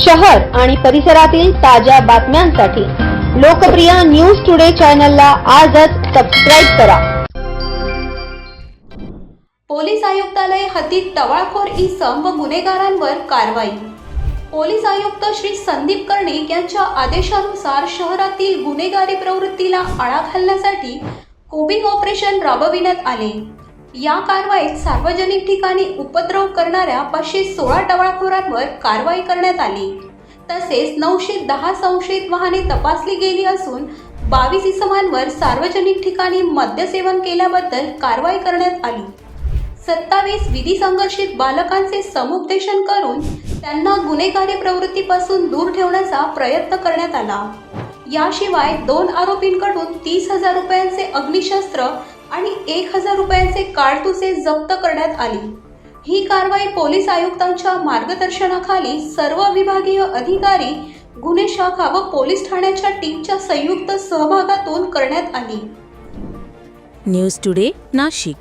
शहर आणि परिसरातील ताज्या बातम्यांसाठी लोकप्रिय न्यूज टुडे चॅनलला आजच सबस्क्राईब करा. पोलीस आयुक्तालय हद्दीत टवाळखोर इसम व गुन्हेगारांवर कारवाई. पोलीस आयुक्त श्री संदीप कर्णिक यांच्या आदेशानुसार शहरातील गुन्हेगारी प्रवृत्तीला आळा घालण्यासाठी कोबिंग ऑपरेशन राबविण्यात आले. या कारवाईत सार्वजनिक ठिकाणी उपद्रव करणाऱ्या पाचशे सोळा टवाळखोरांवर कारवाई करण्यात आली. तसेच नऊशे दहा संशयित वाहने तपासली गेली असून बावीस इसमांवर सार्वजनिक ठिकाणी मद्यसेवन केल्याबद्दल कारवाई करण्यात आली. सत्तावीस विधी संघर्षित बालकांचे समुपदेशन करून त्यांना गुन्हेगारी प्रवृत्तीपासून दूर ठेवण्याचा प्रयत्न करण्यात आला. याशिवाय दोन आरोपींकडून तीस हजार रुपयांचे अग्निशस्त्र आणि एक हजार रुपयांचे काळतुसे जप्त करण्यात आली. ही कारवाई पोलीस आयुक्तांच्या मार्गदर्शनाखाली सर्व विभागीय अधिकारी गुन्हे शाखा व पोलीस ठाण्याच्या टीमच्या संयुक्त सहभागातून करण्यात आली. News today Nashik.